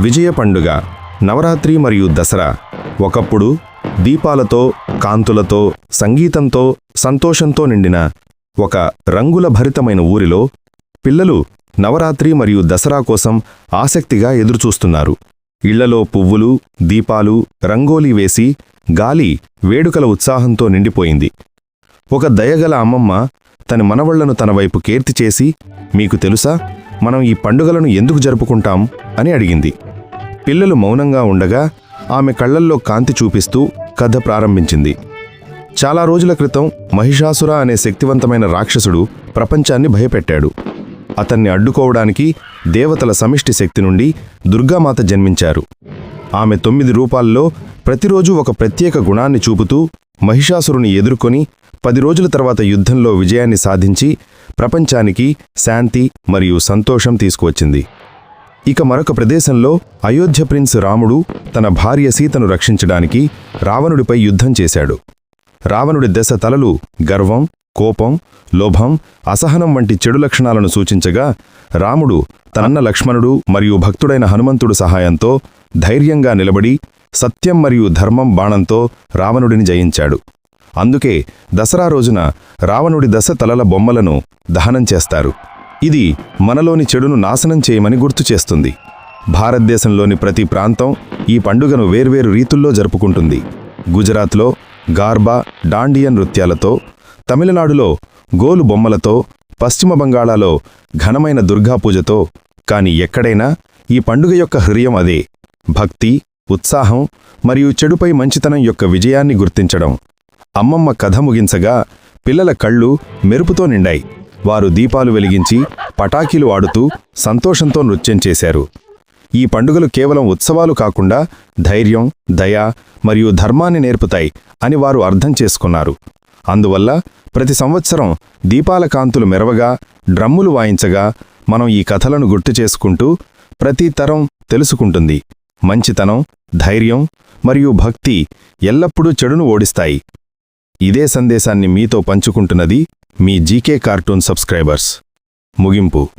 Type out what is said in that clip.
విజయ పండుగ నవరాత్రి మరియు దసరా. ఒకప్పుడు దీపాలతో కాంతులతో సంగీతంతో సంతోషంతో నిండిన ఒక రంగుల భరితమైన ఊరిలో పిల్లలు నవరాత్రి మరియు దసరా కోసం ఆసక్తిగా ఎదురుచూస్తున్నారు. ఇళ్ళలో పువ్వులు దీపాలు రంగోలీ వేసి గాలి వేడుకల ఉత్సాహంతో నిండిపోయింది. ఒక దయగల అమ్మమ్మ తన మనవళ్ళను తన వైపు కీర్తి చేసి మీకు తెలుసా? మనం ఈ పండుగలను ఎందుకు జరుపుకుంటాం? అని అడిగింది. పిల్లలు మౌనంగా ఉండగా ఆమె కళ్ళల్లో కాంతి చూపిస్తూ కథ ప్రారంభించింది. చాలా రోజుల క్రితం మహిషాసుర అనే శక్తివంతమైన రాక్షసుడు ప్రపంచాన్ని భయపెట్టాడు. అతన్ని అడ్డుకోవడానికి దేవతల సమిష్టి శక్తి నుండి దుర్గామాత జన్మించారు. ఆమె తొమ్మిది రూపాల్లో ప్రతిరోజు ఒక ప్రత్యేక గుణాన్ని చూపుతూ మహిషాసురుని ఎదుర్కొని పది రోజుల తర్వాత యుద్ధంలో విజయాన్ని సాధించి ప్రపంచానికి శాంతి మరియు సంతోషం తీసుకువచ్చింది. ఇక మరొక ప్రదేశంలో అయోధ్య ప్రిన్స్ రాముడు తన భార్య సీతను రక్షించడానికి రావణుడిపై యుద్ధం చేశాడు. రావణుడి దశ తలలు గర్వం కోపం లోభం అసహనం వంటి చెడు లక్షణాలను సూచించగా రాముడు తనన్న లక్ష్మణుడు మరియు భక్తుడైన హనుమంతుడు సహాయంతో ధైర్యంగా నిలబడి సత్యం మరియు ధర్మం బాణంతో రావణుడిని జయించాడు. అందుకే దసరా రోజున రావణుడి దశ తలల బొమ్మలను దహనం చేస్తారు. ఇది మనలోని చెడును నాశనం చేయమని గుర్తు చేస్తుంది. భారతదేశంలోని ప్రతి ప్రాంతం ఈ పండుగను వేర్వేరు రీతుల్లో జరుపుకుంటుంది. గుజరాత్లో గార్బా డాండియా నృత్యాలతో తమిళనాడులో గోలు బొమ్మలతో పశ్చిమ బంగాళాలో ఘనమైన దుర్గాపూజతో కాని ఎక్కడైనా ఈ పండుగ యొక్క హృదయం అదే. భక్తి ఉత్సాహం మరియు చెడుపై మంచితనం యొక్క విజయాన్ని గుర్తించడం. అమ్మమ్మ కథ ముగించగా పిల్లల కళ్ళు మెరుపుతో నిండాయి. వారు దీపాలు వెలిగించి పటాకీలు ఆడుతూ సంతోషంతో నృత్యం చేశారు. ఈ పండుగలు కేవలం ఉత్సవాలు కాకుండా ధైర్యం దయ మరియు ధర్మాన్ని నేర్పుతాయి అని వారు అర్థం చేసుకున్నారు. అందువల్ల ప్రతి సంవత్సరం దీపాల కాంతులు మెరవగా డ్రమ్ములు వాయించగా మనం ఈ కథలను గుర్తు చేసుకుంటూ ప్రతి తరం తెలుసుకుంటుంది. మంచితనం ధైర్యం మరియు భక్తి ఎల్లప్పుడూ చెడును ఓడిస్తాయి. ఇదే సందేశాన్ని మీతో పంచుకుంటున్నది మీ జీకే కార్టూన్ సబ్స్క్రైబర్స్. ముగింపు.